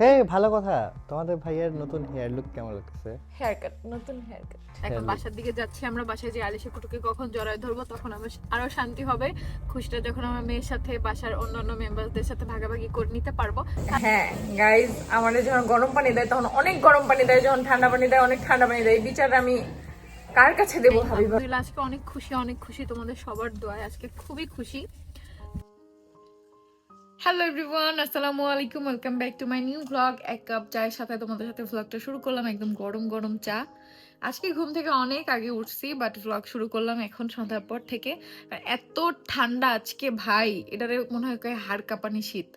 হ্যাঁ ভালো কথা। তোমাদের ভাইয়ের নতুন হেয়ার লুক কেমন লাগতেছে? হেয়ার কাট নতুন হেয়ার কাট এখন বাসার দিকে যাচ্ছি আমরা বাসায় যে আলিশা কুটুকে কখন জড়ায় ধরবো তখন আমার আরও শান্তি হবে। খুশিটা যখন আমার মেয়ের সাথে বাসার অন্যান্য মেম্বারদের সাথে ভাগাভাগি করে নিতে পারব। হ্যাঁ গাইজ আমাদের যখন গরম পানি দেয় তখন অনেক গরম পানি দেয় যখন ঠান্ডা পানি দেয় অনেক ঠান্ডা পানি দেয়। বিচার আমি কার কাছে দেবো হাবিবা? আজকে অনেক খুশি অনেক খুশি। তোমাদের সবার দোয়ায় আজকে খুবই খুশি। হ্যালো এভরিওয়ান আসসালামু আলাইকুম welcome back to my new blog এক কাপ চায়ের সাথে তোমাদের সাথে ভ্লগটা শুরু করলাম, একদম গরম গরম চা। আজকে ঘুম থেকে অনেক আগে উঠছি বাট ভ্লগ শুরু করলাম এখন সন্ধ্যার পর থেকে। এত ঠান্ডা আজকে ভাই, এটারে মনে হয় হাড় কাঁপানি শীত।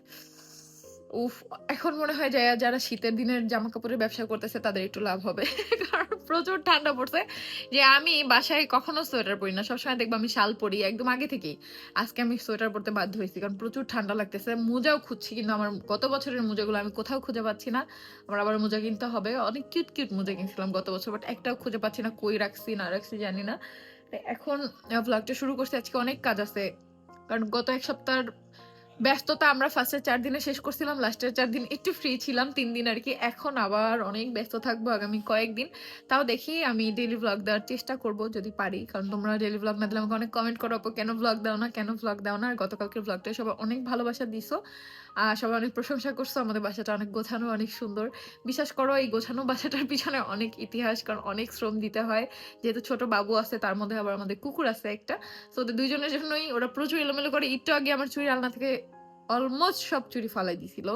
উফ, এখন মনে হয় যায় যারা শীতের দিনের জামা কাপড়ের ব্যবসা করতেছে, তাদের একটু লাভ হবে। কারণ প্রচুর ঠান্ডা পড়ছে। যে আমি বাসায় কখনো সোয়েটার পরি না, সবসময় দেখব আমি শাল পরি একদম আগে থেকেই। আজকে আমি সোয়েটার পরতে বাধ্য হয়েছি, কারণ প্রচুর ঠান্ডা লাগতেছে। মোজাও খুঁজছি, কিন্তু আমার গত বছরের মোজাগুলো আমি কোথাও খুঁজে পাচ্ছি না। আমার আবার মোজা কিনতে হবে। অনেক কিউট কিউট মোজা কিনছিলাম গত বছর, বাট একটাও খুঁজে পাচ্ছি না, কই রাখছি, না রাখছি জানি না। এখন ব্লগটা শুরু করছি, আজকে অনেক কাজ আছে। কারণ গত এক সপ্তাহের ব্যস্ততা আমরা ফার্স্টের চার দিনে শেষ করছিলাম লাস্টের চার দিন একটু ফ্রি ছিলাম, তিন দিন আর কি। এখন আবার অনেক ব্যস্ত থাকব আগামী কয়েকদিন। তাও দেখি আমি ডেলি ব্লগ দেওয়ার চেষ্টা করব যদি পারি। কারণ তোমরা ডেলি ব্লগ না দিলে আমাকে অনেক কমেন্ট করো কেন ব্লগ দাও না? কেন ব্লগ দাও না? আর গতকালকের ব্লগটা সবাই অনেক ভালোবাসা দিছো। আর সবাই অনেক প্রশংসা করছ। আমাদের বাসাটা অনেক গোছানো, অনেক সুন্দর। বিশ্বাস করো, এই গোছানো বাসাটার পিছনে অনেক ইতিহাস, কারণ অনেক শ্রম দিতে হয়। যেহেতু ছোট বাবু আছে, তার মধ্যে আবার আমাদের কুকুর আছে একটা। তো ওদের দুইজনের জন্যই ওরা প্রচুর এলোমেলো করে। একটু আগে আমার চুরি আলনা থেকে অলমোস্ট সব চুরি ফালাই দিছিল।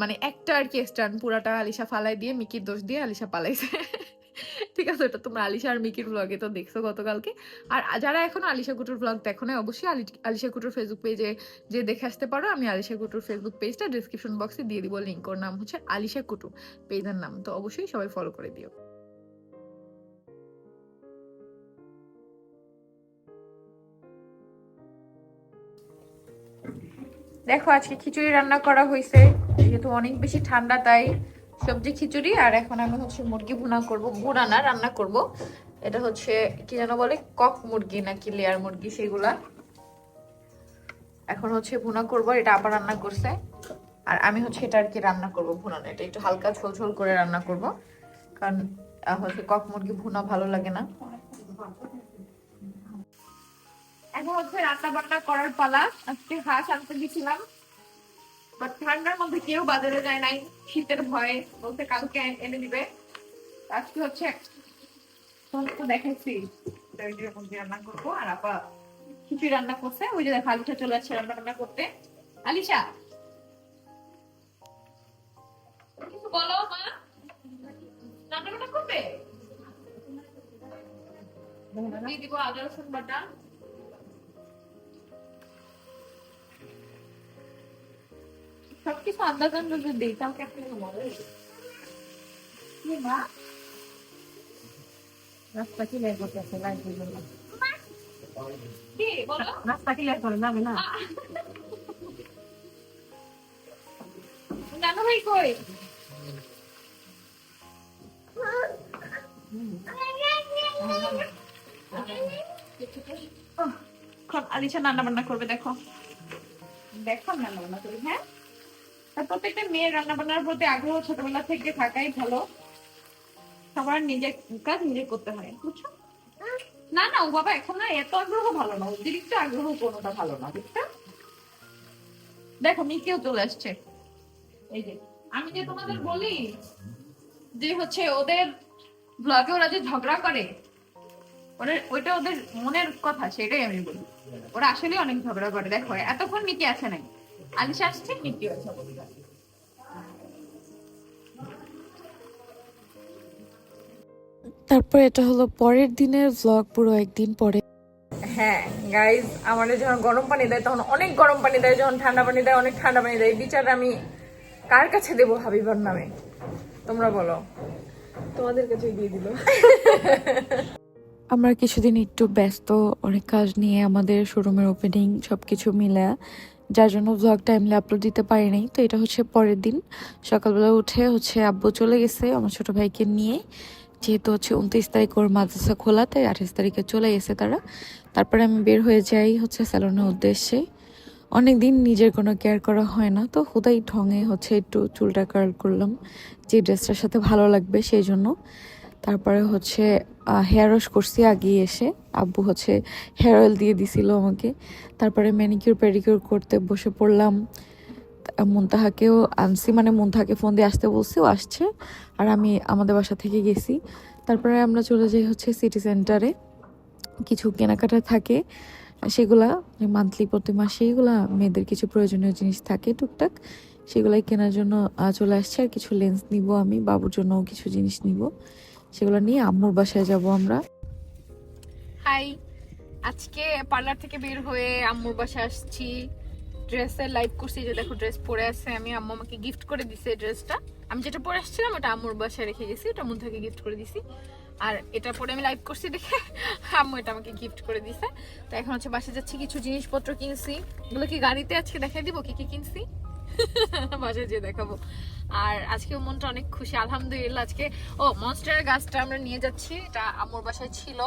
মানে একটা আর কি স্ট্যান্ড পুরাটা আলিশা ফালাই দিয়ে, মিকির দোষ দিয়ে আলিশা পালাইছে। ঠিক আছে, ওটা তোমরা আলিশা আর মিকির ব্লগে তো দেখছ গতকালকে। আর যারা এখনও আলিশা কুটুর ব্লগ দেখো না অবশ্যই আলিশা কুটুর ফেসবুক পেজে যে দেখে আসতে পারো, আমি আলিশা কুটুর ফেসবুক পেজটা ডিসক্রিপশন বক্সে দিয়ে দিব লিঙ্ক ওর নাম হচ্ছে আলিশা কুটু পেজের নাম। তো অবশ্যই সবাই ফলো করে দিও। দেখো, আজকে খিচুড়ি রান্না করা হয়েছে যেহেতু অনেক বেশি ঠান্ডা, তাই সবজি খিচুড়ি, আর এখন আমি হচ্ছে মুরগি ভুনা করব ভুনা রান্না করব। এটা হচ্ছে, কি যেন বলে, কক মুরগি নাকি লেয়ার মুরগি, সেগুলা। এখন হচ্ছে ভুনা করব এটা আবার রান্না করছে। আর আমি হচ্ছে এটা আর কি রান্না করব ভুনা এটা একটু হালকা ঝোল ঝোল করে রান্না করব। কারণ হচ্ছে কক মুরগি ভুনা ভালো লাগে না। এখন হচ্ছে রান্না বান্না করার পালা। আজকে হাঁস আনতে গেছিলাম। বাট ঠান্ডার মধ্যে কেউ বাজারে যায় নাই। শীতের ভয়ে বলতে কালকে এনে দিবে। আজকে হচ্ছে তো মুরগি রান্না করব। আর আপা খিচুড়ি রান্না করছে। ওই যে দেখো আলিশা চলে আসছে রান্না বান্না করতে। আলিশা! বলো, মা। রান্না করবে? দিয়ে দিব আদা রসুন বাটা। সবকিছু আন্দাজ আন্দাজে দিই মজা লাগে। কি মা? রাস্তা ক্লিয়ার করতেছে লাইটের জন্য কি রাস্তা করে যাবে না। নানু ভাই কই? আলিশা রান্না বান্না করবে দেখো। দেখো রান্না বান্না করি হ্যাঁ? প্রত্যেকটা মেয়ের রান্না বান্নার প্রতি আগ্রহ ছোটবেলা থেকে থাকাই ভালো। সবার নিজের কাজ নিজে করতে হয়, বুঝছ? না না, ও বাবা এখন না এত আগ্রহ ভালো না, অতিরিক্ত আগ্রহ কোনোটা ভালো না, বুঝছ? দেখো, মিকেও চলে আসছে। এই যে, আমি যে তোমাদের বলি যে হচ্ছে ওদের ব্লগে ওরা যে ঝগড়া করে, ওদের, ওইটা ওদের মনের কথা, সেটাই আমি বলি। ওরা আসলে অনেক ঝগড়া করে, দেখো, এতক্ষণ মিকি আছে নাই। আলিশা আসছে মিকি আছে তারপর এটা হলো পরের দিনের ভ্লগ পুরো একদিন পরে। হ্যাঁ গাইজ আমাদের যখন গরম পানি দেয় তখন অনেক গরম পানি দেয় যখন ঠান্ডা পানি দেয় অনেক ঠান্ডা পানি দেয়। বিচার আমি কার কাছে দেবো হাবিবার নামে? তোমরা বলো। তোমাদের কাছে দিয়ে দিল। আমরা কিছুদিন একটু ব্যস্ত অনেক কাজ নিয়ে আমাদের শোরুমের ওপেনিং সব কিছু মিলে যার জন্য ভ্লগ টাইমলে আপলোড দিতে পারিনি তো এটা হচ্ছে পরের দিন। সকালবেলা উঠে হচ্ছে আব্বু চলে গেছে আমার ছোটো ভাইকে নিয়ে। যেহেতু হচ্ছে উনত্রিশ তারিখ ওর মাদ্রাসা খোলা, তাই আঠাশ তারিখে চলে গেছে তারা। তারপরে আমি বের হয়ে যাই হচ্ছে স্যালনের উদ্দেশ্যে। অনেক দিন নিজের কোনো কেয়ার করা হয় না। তো হুদাই ঢঙে হচ্ছে একটু চুলটা কার্ল করলাম। যে ড্রেসটার সাথে ভালো লাগবে সেই জন্য। তারপরে হচ্ছে হেয়ার ওয়াশ করছি আগে এসে। আব্বু হচ্ছে হেয়ার অয়েল দিয়ে দিছিল আমাকে। তারপরে ম্যানিকিউর পেডিকিউর করতে বসে পড়লাম। মুনতাহাকেও আনছি মানে মুনতাহাকে ফোন দিয়ে আসতে বলছি, ও আসছে। আর আমি আমাদের বাসা থেকে গেছি। তারপরে আমরা চলে যাই হচ্ছে সিটি সেন্টারে কিছু কেনাকাটা থাকে, সেগুলা মান্থলি প্রতি মাসে এগুলা, মেয়েদের কিছু প্রয়োজনীয় জিনিস থাকে টুকটাক, সেগুলাই কেনার জন্য চলে আসছে। আর কিছু লেন্স নিব আমি, বাবুর জন্য কিছু জিনিস নিব। সেগুলো নিয়ে আম্মুর বাসায় যাব আমরা। হাই, আজকে পার্লার থেকে বের হয়ে আম্মুর বাসায় আসছি। ড্রেসের লাইভ করছি যে দেখো ড্রেস পরে আছে। আমি আম্মু আমাকে গিফট করে দিছে ড্রেসটা। আমি যেটা পরে আসছিলাম, ওটা আম্মুর বাসায় রেখে গেছি ওটা মুন্থাকে গিফট করে দিছি। আর এটা পরে আমি লাইভ করছি দেখে আম্মু এটা আমাকে গিফট করে দিছে। তো এখন হচ্ছে বাসায় যাচ্ছি, কিছু জিনিসপত্র কিনছি। এগুলো কি গাড়িতে আজকে দেখাই দিব, কি কি কিনছি? বাসায় যেয়ে দেখাবো। আর আজকে মনটা অনেক খুশি, আলহামদুলিল্লাহ আজকে। ও মনস্টারের গাছটা আমরা নিয়ে যাচ্ছি, এটা আম্মুর বাসায় ছিল।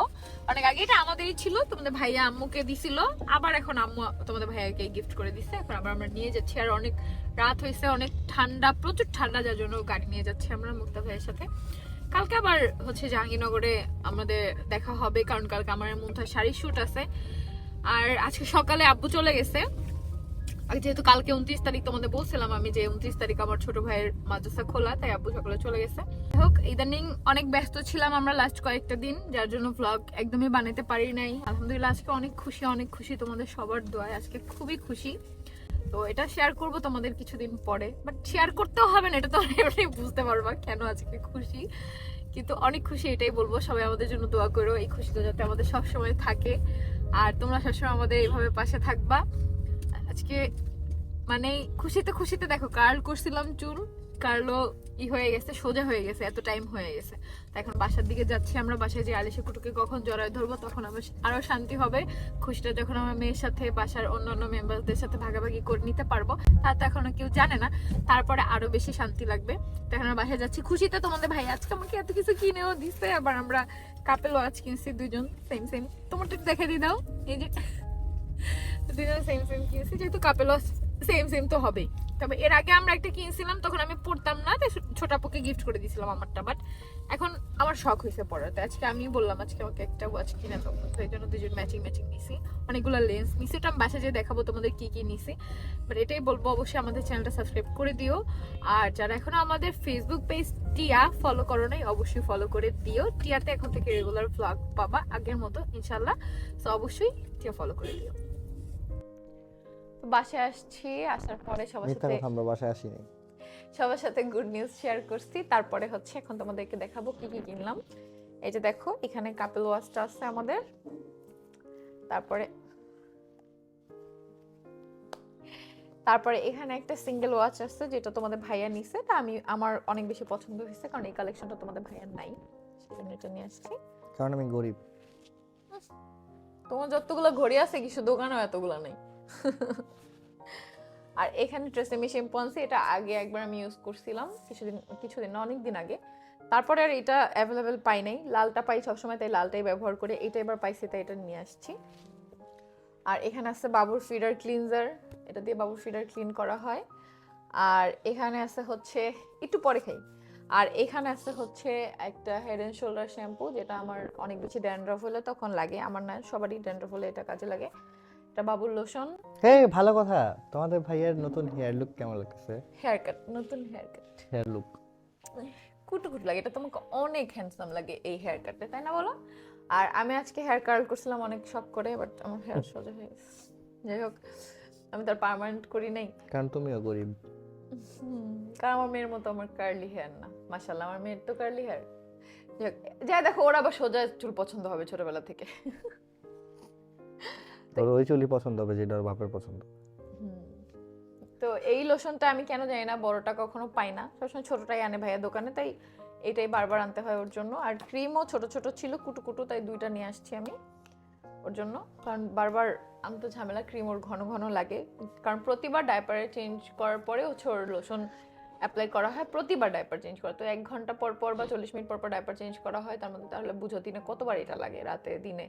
অনেক আগে এটা আমাদেরই ছিল, তোমাদের ভাইয়া আম্মুকে দিছিল। আবার এখন আম্মু তোমাদের ভাইয়াকে গিফট করে দিছে, এখন আবার আমরা নিয়ে যাচ্ছি। আর অনেক রাত হয়েছে, অনেক ঠান্ডা, প্রচুর ঠান্ডা, যার জন্য গাড়ি নিয়ে যাচ্ছি আমরা মুক্তা ভাইয়ের সাথে। কালকে আবার হচ্ছে জাহাঙ্গীরনগরে আমাদের দেখা হবে, কারণ কালকে আমার মন্থায় শাড়ি শুট আছে। আর আজকে সকালে আব্বু চলে গেছে। আর যেহেতু কালকে উনত্রিশ তারিখ তোমাদের বলছিলাম আমি যে উনত্রিশ তারিখ আমার ছোট ভাইয়ের মাদ্রাসা খোলা, তাই আব্বু সকালে চলে গেছে। যাই হোক, ইদানিং অনেক ব্যস্ত ছিলাম আমরা লাস্ট কয়েকটা দিন, যার জন্য ভ্লগ একদমই বানাতে পারি নাই। আলহামদুলিল্লাহ, আজকে অনেক খুশি অনেক খুশি তোমাদের সবার দোয়ায়। আজকে খুবই খুশি। তো এটা শেয়ার করব তোমাদের কিছুদিন পরে। বাট শেয়ার করতেও হবে না, এটা তো এমনি বুঝতে পারবা কেন আজকে খুশি। কিন্তু অনেক খুশি, এটাই বলব। সবাই আমাদের জন্য দোয়া করো, এই খুশিটা যাতে আমাদের সবসময় থাকে। আর তোমরা সবসময় আমাদের এইভাবে পাশে থাকবা। আজকে মানে খুশিতে খুশিতে দেখো, কার্ল করছিলাম চুল কার্লো ই হয়ে গেছে, সোজা হয়ে গেছে, এত টাইম হয়ে গেছে। তো এখন বাসার দিকে যাচ্ছি আমরা, বাসায় যে আলিশা কুটুকে কখন জড়ায় ধরবো, তখন আমার আরও শান্তি হবে। খুশিটা যখন আমার মেয়ের সাথে, বাসার অন্যান্য মেম্বারদের সাথে ভাগাভাগি করে নিতে পারব, তা তো এখনও কেউ জানে না। তারপরে আরও বেশি শান্তি লাগবে। তো এখন আমরা বাসায় যাচ্ছি। খুশিতে তোমাদের ভাই, আজকে আমাকে এত কিছু কিনেও দিছে, আবার আমরা কাপেল ওয়াচ কিনছি দুজন সেম সেম একটু দেখে দিয়ে দাও। এই যে দুজন সেম সেম কিনছি, যেহেতু কাপেল সেম সেম তো হবেই। তবে এর আগে আমরা একটা কিনছিলাম, তখন আমি পড়তাম না, তাই ছোট আপুকে গিফট করে দিয়েছিলাম আমারটা বাট এখন আমার শখ হয়েছে পড়াতে। আজকে আমি বললাম, আজকে আমাকে একটা ওয়াচ কিনে দাও। তো এই জন্য দুজন ম্যাচিং ম্যাচিং নিছি। অনেকগুলো লেন্স নিছি। ওটা আমি বাসায় যেয়ে দেখাবো তোমাদের কি কি নিছি। বাট এটাই বলব, অবশ্যই আমাদের চ্যানেলটা সাবস্ক্রাইব করে দিও। আর যারা এখনও আমাদের ফেসবুক পেজ টিয়া ফলো করো নাই, অবশ্যই ফলো করে দিও। টিয়াতে এখন থেকে রেগুলার ব্লগ পাবা আগের মতো ইনশাল্লাহ তো অবশ্যই টিয়া ফলো করে দিও। বাসায় আসছি আসার পরে সবার সাথে আমরা বাসায় আসিনি। সবার সাথে গুড নিউজ শেয়ার করছি তারপরে হচ্ছে এখন তোমাদেরকে দেখাবো কি কি কিনলাম। এই যে দেখো এখানে কাপেল ওয়াচটা আছে আমাদের। তারপরে তারপরে এখানে একটা সিঙ্গেল ওয়াচ আছে যেটা তোমাদের ভাইয়া নিছে। তা আমি আমার অনেক বেশি পছন্দ হয়েছে কারণ এই কালেকশনটা তোমাদের ভাইয়ার নাই সেজন্য এটা নিয়ে আসছি। কারণ আমি গরিব। তোমার যতগুলো ঘড়ি আছে কিছু দোকানেও এতগুলো নেই। আর এখানে ট্রেসেমি শ্যাম্পু আনছি এটা আগে একবার আমি ইউজ করছিলাম কিছুদিন কিছুদিন না অনেক দিন আগে। তারপরে আর এটা অ্যাভেলেবেল পাই নাই। লালটা পাই সবসময়, তাই লালটাই ব্যবহার করে এটা এবার পাইছি, তাই এটা নিয়ে আসছি। আর এখানে আছে বাবুর ফিডার ক্লিনজার এটা দিয়ে বাবুর ফিডার ক্লিন করা হয়। আর এখানে আছে হচ্ছে, একটু পরে খাই। আর এখানে আছে হচ্ছে একটা হেড অ্যান্ড শোল্ডার শ্যাম্পু যেটা আমার অনেক বেশি ড্যান্ড্রফ হলে তখন লাগে। আমার না, সবারই ড্যান্ড্রফ হলে এটা কাজে লাগে। এটা বাবুর লোশন হে ভালো কথা। তোমাদের ভাইয়ের নতুন হেয়ার লুক কেমন লাগছে হেয়ার কাট নতুন হেয়ার কাট হেয়ার লুক কুটু কুটু লাগে এটা তোমাকে অনেক হ্যান্ডসাম লাগে এই হেয়ার কাটে তাই না বলো? আর আমি আজকে হেয়ার কার্ল করছিলাম অনেক শখ করে বাট আমার হেয়ার সোজা হয়ে গেছে। যাই হোক আমি তার পার্মানেন্ট করি নাই। কারণ তুমিও গরিব। কারণ আমার মেয়ের মতো আমার কার্লি হেয়ার না। মাশাল্লাহ আমার মেয়ের তো কার্লি হেয়ার যাই দেখো ওরা আবার সোজা চুল পছন্দ হবে ছোটবেলা থেকে। তোর ওই চুলি পছন্দ হবে যেটা বাপের পছন্দ। তো এই লোশনটা আমি কেন জানি না বড়টা কখনো পাই না। সবসময় ছোটটাই আনে ভাইয়া দোকানে তাই এটাই বারবার আনতে হয় ওর জন্য। আর ক্রিমও ছোট ছোট ছিল কুটু কুটু তাই দুইটা নিয়ে আসছি আমি ওর জন্য। কারণ বারবার আনতে ঝামেলা ক্রিম ওর ঘন ঘন লাগে। কারণ প্রতিবার ডাইপারে চেঞ্জ করার পরে হচ্ছে ওর লোশন অ্যাপ্লাই করা হয় প্রতিবার ডাইপার চেঞ্জ করা। তো এক ঘণ্টা পর পর বা চল্লিশ মিনিট পর পর ডাইপার চেঞ্জ করা হয় তার মধ্যে তাহলে বুঝো দিনে কতবার এটা লাগে রাতে দিনে?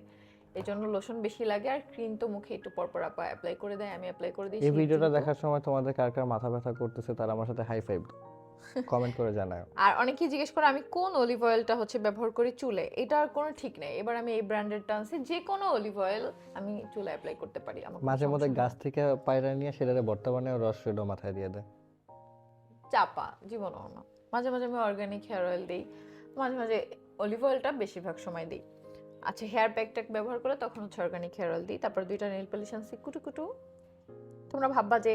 এই জন্য লোশন বেশি লাগে আর ক্রিম তো মুখে একটু পরপর আপা অ্যাপ্লাই করে দেয় আমি অ্যাপ্লাই করে দিই এই ভিডিওটা দেখার সময় তোমাদের কার কার মাথা ব্যথা করতেছে তারা আমার সাথে হাই ফাইভ কমেন্ট করে জানাও আর অনেকেই জিজ্ঞেস করে আমি কোন অলিভ অয়েলটা হচ্ছে ব্যবহার করি চুলে? এটার কোনো ঠিক নেই। এবার আমি এই ব্র্যান্ডের টানছি যে কোনো অলিভ অয়েল আমি চুলে অ্যাপ্লাই করতে পারি আমার মাঝে মধ্যে গাছ থেকে পায়রা নিয়ে সেটারে বর্তমানে রস রেডো মাথায় দিয়ে দেয়। চাপা জীবনও না। মাঝে মাঝে আমি অর্গানিক হেয়ার অয়েল দিই মাঝে মাঝে অলিভ অয়েলটা বেশিরভাগ সময় দিই। আচ্ছা হেয়ার ব্যাগ ট্যাক ব্যবহার করে তখন হচ্ছে অর্গানিক হেয়ার অয়েল দিই তারপর দুইটা নেল পলিশ আনছি কুটু কুটু তোমরা ভাববা যে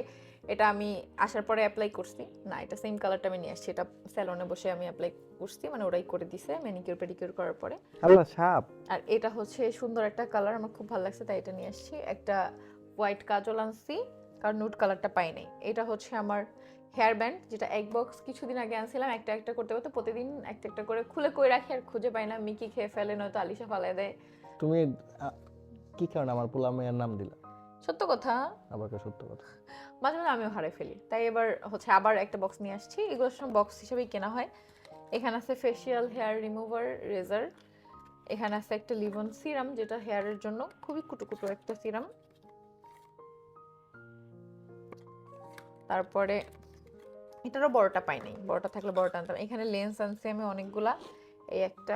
এটা আমি আসার পরে অ্যাপ্লাই করছি। না এটা সেম কালারটা আমি নিয়ে আসছি এটা স্যালনে বসে আমি অ্যাপ্লাই করছি মানে ওরাই করে দিছে ম্যানিকিউর পেডিকিউর করার পরে। আল্লাহ সাপ! আর এটা হচ্ছে সুন্দর একটা কালার আমার খুব ভালো লাগছে তাই এটা নিয়ে আসছি। একটা হোয়াইট কাজল আনছি কারণ নুট কালারটা পাই নাই। এটা হচ্ছে আমার হেয়ার ব্যান্ড যেটা এক বক্স কিছুদিন আগে আনছিলাম একটা একটা করতে করতে প্রতিদিন একটা একটা করে খুলে কই রাখি আর খুঁজে পাই না। মিকি খেয়ে ফেলে নয়তো আলিশা ফালাই দেয়। তুমি কি কারণে আমার পোলা মেয়ের নাম দিলা? সত্য কথা। আবার সত্য কথা? মাঝে মাঝে আমিও হারাই ফেলি। তাই এবার হচ্ছে আবার একটা বক্স নিয়ে আসছি। এগুলো সব বক্স হিসেবেই কেনা হয়। এখানে আছে ফেসিয়াল হেয়ার রিমুভার রেজার এখানে আছে একটা লিভন সিরাম যেটা হেয়ারের জন্য খুবই কুটুকুটু একটা সিরাম তারপরে এটারও বড়টা পাই নাই। বড়টা থাকলে বড়টা আনতাম। এখানে লেন্স আনছি আমি অনেকগুলা। এই একটা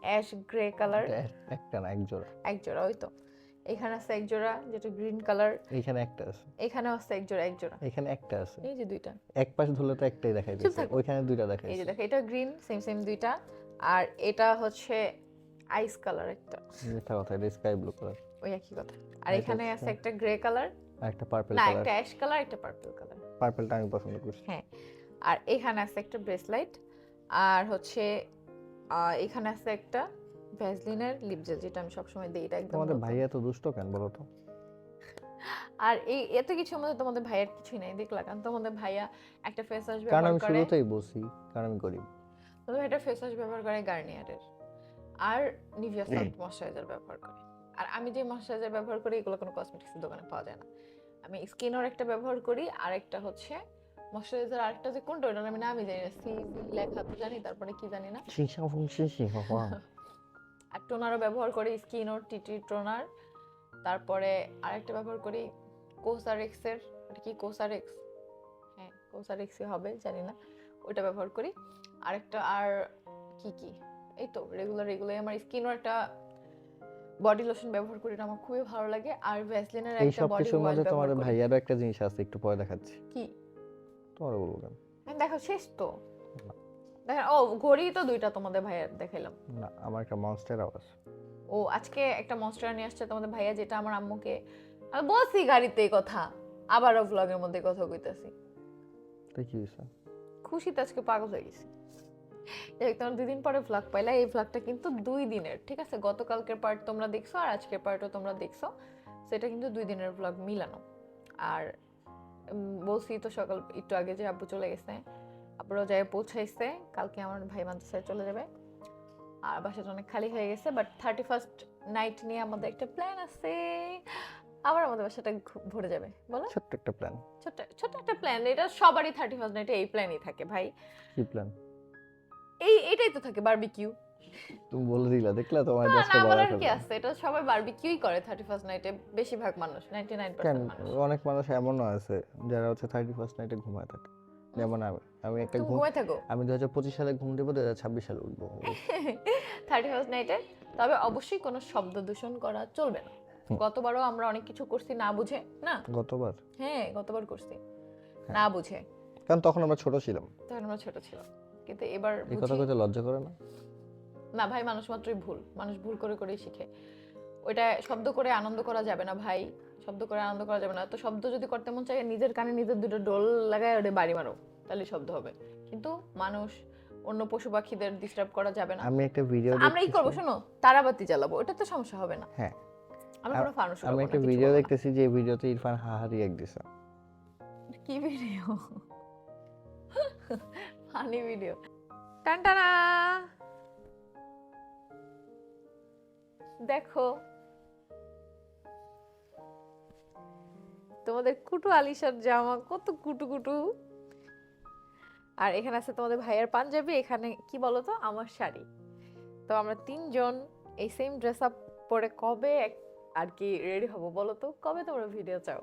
অ্যাশ গ্রে কালার এক- একটা না এক জোড়া এক জোড়া ওই তো। এখানে আছে এক জোড়া যেটা গ্রিন কালার এখানে একটা আছে। এখানে আছে এক জোড়া এক জোড়া এখানে একটা আছে। এই যে দুইটা। এক পাশ ধরলে তো একটাই দেখাই দিচ্ছে ওইখানে দুইটা দেখাই এই যে দেখো এটা গ্রিন সেম সেম দুইটা। আর এটা হচ্ছে আইস কালার একটা। মিথ্যা কথা এটা স্কাই ব্লু কালার ওই একই কথা। আর এখানে আছে একটা গ্রে কালার আর একটা পার্পল কালার না একটা অ্যাশ কালার একটা পার্পল কালার পার্পলটা আমি পছন্দ করছি। হ্যাঁ আর এখানে আছে একটা ব্রেসলাইট আর হচ্ছে এখানে আছে একটা ভ্যাসলিনের লিপ জেল যেটা আমি সবসময় দিই এটা একদম তোমাদের ভাই এত দুষ্ট কেন বলো তো? আর এই এত কিছুর মধ্যে তোমাদের ভাইয়ের কিছুই নাই দেখলা কারণ তোমাদের ভাইয়া একটা ফেস ওয়াশ ব্যবহার করে। কারণ আমি শুরুতেই বলছি কারণ আমি গরিব। তোমাদের ভাইটা ফেস ওয়াশ ব্যবহার করে গার্নিয়ারের। আর নিভিয়া সফট ময়শ্চারাইজার ব্যবহার করে। আর আমি যে ময়শ্চারাইজার ব্যবহার করি এগুলো কোনো কসমেটিক্সের দোকানে পাওয়া যায় না। আমি স্কিনর একটা ব্যবহার করি আর একটা হচ্ছে ময়শ্চারাইজার আরেকটা যে কোনটা ওটা আমি নামই জানি না সি লেখা তো জানি তারপরে কি জানি না। ফুং সিং আর টোনারও ব্যবহার করি স্কিনর টিটি টোনার। তারপরে আরেকটা ব্যবহার করি কোসারেক্সের ওটা কি কোসারেক্স? হ্যাঁ কোসারেক্সই হবে জানি না ওটা ব্যবহার করি। আরেকটা আর কি কি? এই তো রেগুলার রেগুলার আমার স্কিনও একটা বডি লোশন ব্যবহার করি আমার খুবই ভালো লাগে। আর ভ্যাসলিনের একটা বডি ওয়াশ ব্যবহার করি। ভাইয়ারও একটা জিনিস আছে একটু পরে দেখাচ্ছি। কি? তোমার বলব কেন? দেখো শেষ তো। দেখেন ও ঘড়ি তো দুইটা তোমাদের ভাইয়া দেখাইলাম। না আমার একটা মনস্টার আওয়াজ ও আজকে একটা মনস্টার নিয়ে আসছে তোমাদের ভাইয়া যেটা আমার আম্মুকে আমি বলছি গাড়িতে এই কথা আবারও ভ্লগের মধ্যে কথা কইতাছি। তাই কি হয়েছে খুশিতে আজকে পাগল হয়ে গেছি। তোমরা দুই দিন পরে ভ্লগ পাইলা এই ভ্লগটা কিন্তু দুই দিনের ঠিক আছে? গতকালকের পার্ট তোমরা দেখছ আর আজকের পার্টও তোমরা দেখছ। সেটা কিন্তু দুই দিনের ভ্লগ মিলানো। আর বলছি তো সকাল একটু আগে যে আব্বু চলে গেছে আব্বুরাও যাই পৌঁছাইছে কালকে আমার ভাই মাদ্রাসায় চলে যাবে। আর বাসাটা অনেক খালি হয়ে গেছে বাট থার্টি ফার্স্ট নাইট নিয়ে আমাদের একটা প্ল্যান আছে। আবার আমাদের বাসাটা ভরে যাবে বলো? ছোট্ট একটা প্ল্যান ছোট্ট ছোট্ট একটা প্ল্যান এটা সবারই থার্টি ফার্স্ট নাইটে এই প্ল্যানই থাকে ভাই। কি প্ল্যান এই এটাই তো থাকে বারবিকিউ তুমি বলে দিলা দেখলা তোমার না আজকে বলার কি আছে? এটা সবাই বারবিকিউই করে থার্টি ফার্স্ট নাইটে বেশিরভাগ মানুষ নাইনটি নাইন কেন? মানুষ। অনেক মানুষ এমনও আছে যারা হচ্ছে থার্টি ফার্স্ট নাইটে ঘুমায় থাকে। যেমন আমি আমি একটা ঘুম থাকো? আমি দু হাজার পঁচিশ সালে ঘুম দেবো দু হাজার ছাব্বিশ সালে উঠবো। থার্টি ফার্স্ট নাইটে তবে অবশ্যই কোনো শব্দ দূষণ করা চলবে না। গতবারও আমরা অনেক কিছু করছি না বুঝে না? গতবার? হ্যাঁ গতবার করছি। না বুঝে। কারণ তখন আমরা ছোট ছিলাম। তখন আমরা ছোট ছিলাম। কিন্তু এবার এই কথা কইতে লজ্জা করে না? না ভাই মানুষ মাত্রই ভুল। মানুষ ভুল করে করেই শিখে। ওইটা শব্দ করে আনন্দ করা যাবে না ভাই। শব্দ করে আনন্দ করা যাবে না। তো শব্দ যদি করতে মন চায় নিজের কানে নিজের দুটো ডোল লাগায় ওটা বাড়ি মারো তাহলে শব্দ হবে। কিন্তু মানুষ অন্য পশু পাখিদের ডিস্টার্ব করা যাবে না। আমি একটা ভিডিও আমরা কি করব? শোনো তারাবাতি জ্বালাবো ওটা তো সমস্যা হবে না। হ্যাঁ। আমরা কোনো ফানুস আমি একটা ভিডিও দেখতেছি যে ভিডিওতে ইরফান হাহারি এক দিছে। কি ভিডিও ফানি ভিডিও টানটানা দেখো, তোমাদের কুটু আলিশার জামা কত কুটু কুটু। আর এখানে আছে তোমাদের ভাইয়ের পাঞ্জাবি, এখানে কি বলো তো আমার শাড়ি। তো আমরা তিনজন এই সেম ড্রেস আপ পরে কবে আর কি রেডি হব বলো তো? কবে তোমরা ভিডিও চাও?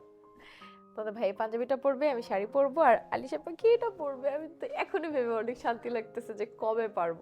তোমাদের ভাই পাঞ্জাবিটা পরবে, আমি শাড়ি পরবো, আর আলিশা পাখি এটা পরবে। আমি তো এখনই ভেবে অনেক শান্তি লাগতেছে যে কবে পারব।